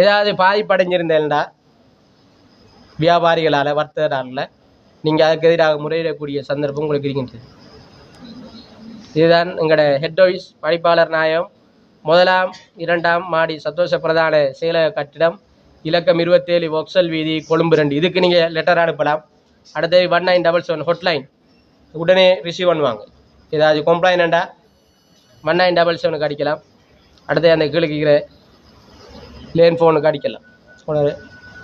ஏதாவது பாதிப்படைஞ்சிருந்தேன்டா? வியாபாரிகளால் வர்த்தகரால் நீங்கள் அதுக்கு எதிராக முறையிடக்கூடிய சந்தர்ப்பம் உங்களுக்கு இருக்கின்றது. இதுதான் எங்களோட ஹெட் ஆஃபீஸ் பணிப்பாளர் நாயம் முதலாம் இரண்டாம் மாடி சந்தோஷ பிரதான செயலக கட்டிடம் இலக்கம் இருபத்தேழு ஒக்சல் வீதி கொழும்பு ரெண்டு. இதுக்கு நீங்கள் லெட்டர் அனுப்பலாம். அடுத்தது one nine double seven hotline உடனே ரிசீவ் பண்ணுவாங்க. ஏதாவது கம்ப்ளைண்ட்டா ஒன் நைன் டபுள் செவனுக்கு அடிக்கலாம். அடுத்து அந்த கீழே லேன் ஃபோனுக்கு அடிக்கலாம் உடனே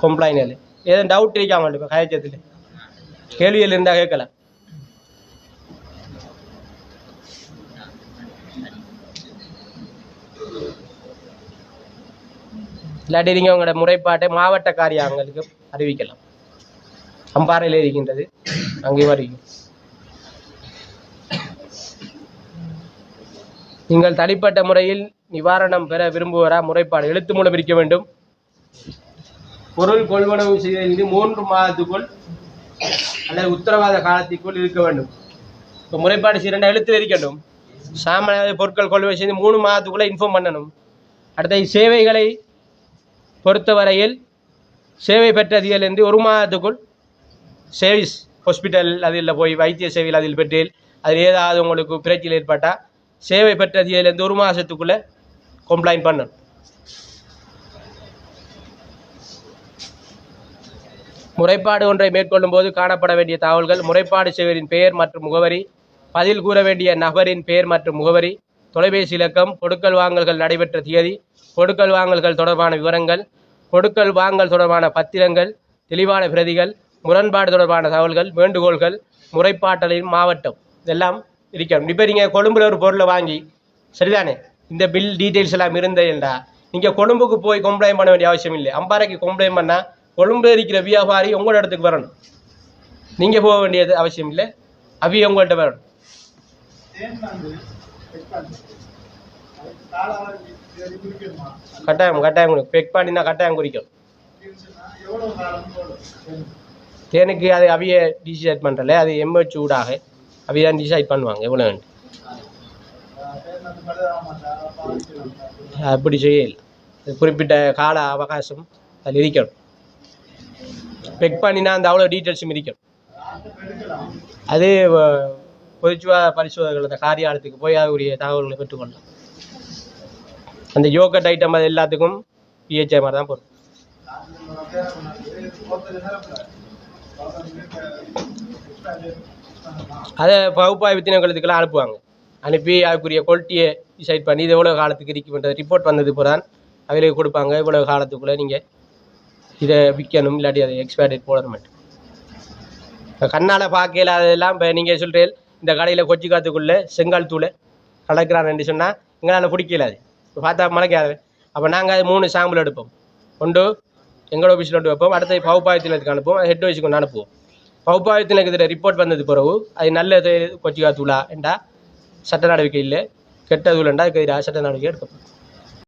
கம்ப்ளைண்ட் ஏதும் டவுட் இருக்காம இப்போ கயச்சத்தில்? கேள்வியில் இருந்தால் கேட்கல. இல்லாட்டி நீங்கள் உங்களோட முறைப்பாட்டை மாவட்ட காரியாங்களுக்கு அறிவிக்கலாம். அம்பாறையில் இருக்கின்றது அங்கேயும் அறிவிக்கும் நீங்கள் தனிப்பட்ட முறையில் நிவாரணம் பெற விரும்புவரா முறைப்பாடு எழுத்து மூலம் இருக்க வேண்டும். பொருள் கொள்வனவு செய்து மூன்று மாதத்துக்குள் அல்லது உத்தரவாத காலத்திற்குள் இருக்க வேண்டும். இப்போ முறைப்பாடு செய்ய எழுத்தில் இருக்கட்டும் சாமானிய பொருட்கள் கொள்வனவு செய்து மூணு மாதத்துக்குள்ளே இன்ஃபார்ம் பண்ணணும். அடுத்த சேவைகளை பொறுத்தவரையில் சேவை பெற்றதிலிருந்து ஒரு மாதத்துக்குள் சேவிஸ் ஹாஸ்பிட்டல் அதில் போய் வைத்திய சேவையில் அதில் பெற்றேன். அதில் ஏதாவது உங்களுக்கு பிரச்சனை ஏற்பட்டால் சேவை பெற்றதிலிருந்து ஒரு மாதத்துக்குள்ளே கம்ப்ளைண்ட் பண்ணு. முறைப்பாடு ஒன்றை மேற்கொள்ளும் போது காணப்பட வேண்டிய தகவல்கள் முறைப்பாடு செய்வரின் பெயர் மற்றும் முகவரி பதில் கூற வேண்டிய நபரின் பெயர் மற்றும் முகவரி தொலைபேசி இலக்கம் கொடுக்கல் வாங்கல்கள் நடைபெற்ற தேதி கொடுக்கல் வாங்கல்கள் தொடர்பான விவரங்கள் கொடுக்கல் வாங்கல் தொடர்பான பத்திரங்கள் தெளிவான பிரதிகள் முரண்பாடு தொடர்பான தகவல்கள் வேண்டுகோள்கள் முறைப்பாட்டலின் மாவட்டம். இதெல்லாம் இருக்கணும். இப்போ நீங்கள் கொழும்புல ஒரு பொருளை வாங்கி சரிதானே? இந்த பில் டீட்டெயில்ஸ் எல்லாம் இருந்ததுண்டா நீங்கள் கொழும்புக்கு போய் கம்ப்ளைண்ட் பண்ண வேண்டிய அவசியம் இல்லை. அம்பாறைக்கு கம்ப்ளைண்ட் பண்ணால் கொழும்பு இருக்கிற வியாபாரி உங்களோட இடத்துக்கு வரணும். நீங்கள் போக வேண்டியது அவசியம் இல்லை. அவி உங்கள்கிட்ட வரணும். கட்டாயம் கட்டாயம் பெக் பண்ணினா கட்டாயம் குறிக்கும் தேனுக்கு அது அவிய டிசைட் பண்ணுறல அது எம்ஹெச் ஊடாக அவிய தான் டிசைட் பண்ணுவாங்க. எவ்வளோ வேணும் அப்படி செய்யல. குறிப்பிட்ட கால அவகாசம் அதில் இருக்கணும். பெக் பண்ணினா அந்த அவ்வளோ டீட்டெயில்ஸும் இருக்கணும். அது பொதுச்சுவா பரிசோதகர்கள் அந்த காரியாலயத்துக்கு போய் அதுக்குரிய தகவல்களை பெற்றுக்கொள்ளலாம். அந்த யோகட் ஐட்டம் அது எல்லாத்துக்கும் பிஹெச்ஐ மாதிரி தான் போகும் அதை பகுப்பாய்வு தினங்களுக்கெல்லாம் அனுப்புவாங்க. அனுப்பி அதுக்குரிய குவாலிட்டியை டிசைட் பண்ணி இது எவ்வளோ காலத்துக்கு இருக்குன்றது ரிப்போர்ட் வந்தது புறான் அவங்களுக்கு கொடுப்பாங்க இவ்வளோ காலத்துக்குள்ளே நீங்கள் இதை விற்கணும் இல்லாட்டி அதை எக்ஸ்பயர் டேட் கண்ணால் பார்க்கல அதெல்லாம் இப்போ நீங்கள் சொல்கிறீர்கள் இந்த கடையில் கொச்சி காத்துக்குள்ளே செங்கல் தூளை கலக்கிறான்னு சொன்னால் எங்களால் பிடிக்கல அது இப்போ பார்த்தா மலைக்காது அப்போ நாங்கள் அது மூணு சாம்பிள் எடுப்போம். ஒன்று எங்களோட ஆஃபீஸில் ஒன்று வைப்போம். அடுத்து பகுப்பாயத்தினத்துக்கு அனுப்புவோம். அது ஹெட் வைஸுக்கு கொண்டு அனுப்புவோம். பகுப்பாயத்தினருக்கு ரிப்போர்ட் வந்தது பிறகு அது நல்லது கொச்சி தூளா என்றா சட்ட நடவடிக்கை இல்லை. கெட்ட தூளண்டா அதுக்கு எதிராக சட்ட நடவடிக்கை எடுக்கப்படும்.